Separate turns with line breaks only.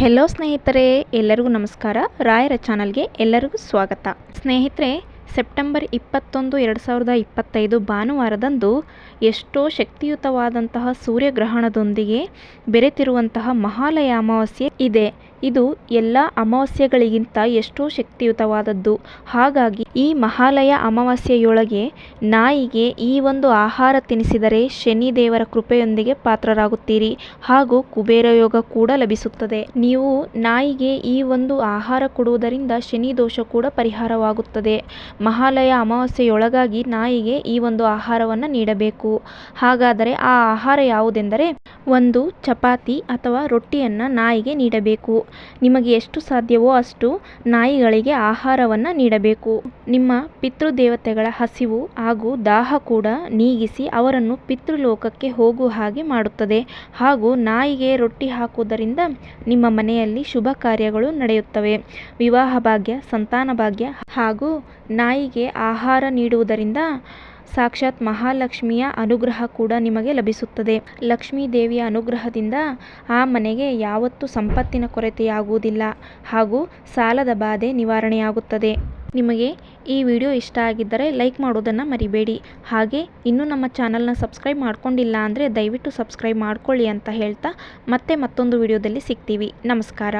Hello ಸ್ನೇಹಿತರೆ ಎಲ್ಲರಿಗೂ ನಮಸ್ಕಾರ. ರಾಯರ ಚಾನಲ್ಗೆ ಎಲ್ಲರಿಗೂ ಸ್ವಾಗತ. ಸ್ನೇಹಿತರೆ ಸೆಪ್ಟೆಂಬರ್ ಇಪ್ಪತ್ತೊಂದು, ಎರಡು ಸಾವಿರದ ಇಪ್ಪತ್ತೈದು ಭಾನುವಾರದಂದು ಎಷ್ಟೋ ಶಕ್ತಿಯುತವಾದಂತಹ ಸೂರ್ಯಗ್ರಹಣದೊಂದಿಗೆ ಬೆರೆತಿರುವಂತಹ ಮಹಾಲಯ ಅಮಾವಾಸ್ಯೆ ಇದೆ. ಇದು ಎಲ್ಲ ಅಮಾವಾಸ್ಯೆಗಳಿಗಿಂತ ಎಷ್ಟೋ ಶಕ್ತಿಯುತವಾದದ್ದು. ಹಾಗಾಗಿ ಈ ಮಹಾಲಯ ಅಮಾವಾಸ್ಯೆಯೊಳಗೆ ನಾಯಿಗೆ ಈ ಒಂದು ಆಹಾರ ತಿನಿಸಿದರೆ ಶನಿ ದೇವರ ಕೃಪೆಯೊಂದಿಗೆ ಪಾತ್ರರಾಗುತ್ತೀರಿ. ಹಾಗೂ ಕುಬೇರ ಯೋಗ ಕೂಡ ಲಭಿಸುತ್ತದೆ. ನೀವು ನಾಯಿಗೆ ಈ ಒಂದು ಆಹಾರ ಕೊಡುವುದರಿಂದ ಶನಿ ದೋಷ ಕೂಡ ಪರಿಹಾರವಾಗುತ್ತದೆ. ಮಹಾಲಯ ಅಮಾವಾಸ್ಯೆಯೊಳಗಾಗಿ ನಾಯಿಗೆ ಈ ಒಂದು ಆಹಾರವನ್ನು ನೀಡಬೇಕು. ಹಾಗಾದರೆ ಆ ಆಹಾರ ಯಾವುದೆಂದರೆ ಒಂದು ಚಪಾತಿ ಅಥವಾ ರೊಟ್ಟಿಯನ್ನು ನಾಯಿಗೆ ನೀಡಬೇಕು. ನಿಮಗೆ ಎಷ್ಟು ಸಾಧ್ಯವೋ ಅಷ್ಟು ನಾಯಿಗಳಿಗೆ ಆಹಾರವನ್ನು ನೀಡಬೇಕು. ನಿಮ್ಮ ಪಿತೃದೇವತೆಗಳ ಹಸಿವು ಹಾಗೂ ದಾಹ ಕೂಡ ನೀಗಿಸಿ ಅವರನ್ನು ಪಿತೃಲೋಕಕ್ಕೆ ಹೋಗುವ ಹಾಗೆ ಮಾಡುತ್ತದೆ. ಹಾಗೂ ನಾಯಿಗೆ ರೊಟ್ಟಿ ಹಾಕುವುದರಿಂದ ನಿಮ್ಮ ಮನೆಯಲ್ಲಿ ಶುಭ ಕಾರ್ಯಗಳು ನಡೆಯುತ್ತವೆ. ವಿವಾಹ ಭಾಗ್ಯ, ಸಂತಾನ ಭಾಗ್ಯ ಹಾಗೂ ನಾಯಿಗೆ ಆಹಾರ ನೀಡುವುದರಿಂದ ಸಾಕ್ಷಾತ್ ಮಹಾಲಕ್ಷ್ಮಿಯ ಅನುಗ್ರಹ ಕೂಡ ನಿಮಗೆ ಲಭಿಸುತ್ತದೆ. ಲಕ್ಷ್ಮೀ ದೇವಿಯ ಅನುಗ್ರಹದಿಂದ ಆ ಮನೆಗೆ ಯಾವತ್ತೂ ಸಂಪತ್ತಿನ ಕೊರತೆಯಾಗುವುದಿಲ್ಲ ಹಾಗೂ ಸಾಲದ ಬಾಧೆ ನಿವಾರಣೆಯಾಗುತ್ತದೆ. ನಿಮಗೆ ಈ ವಿಡಿಯೋ ಇಷ್ಟ ಆಗಿದ್ದರೆ ಲೈಕ್ ಮಾಡೋದನ್ನು ಮರಿಬೇಡಿ. ಹಾಗೆ ಇನ್ನೂ ನಮ್ಮ ಚಾನಲ್ನ ಸಬ್ಸ್ಕ್ರೈಬ್ ಮಾಡ್ಕೊಂಡಿಲ್ಲ ಅಂದರೆ ದಯವಿಟ್ಟು ಸಬ್ಸ್ಕ್ರೈಬ್ ಮಾಡ್ಕೊಳ್ಳಿ ಅಂತ ಹೇಳ್ತಾ ಮತ್ತೆ ಮತ್ತೊಂದು ವಿಡಿಯೋದಲ್ಲಿ ಸಿಗ್ತೀವಿ. ನಮಸ್ಕಾರ.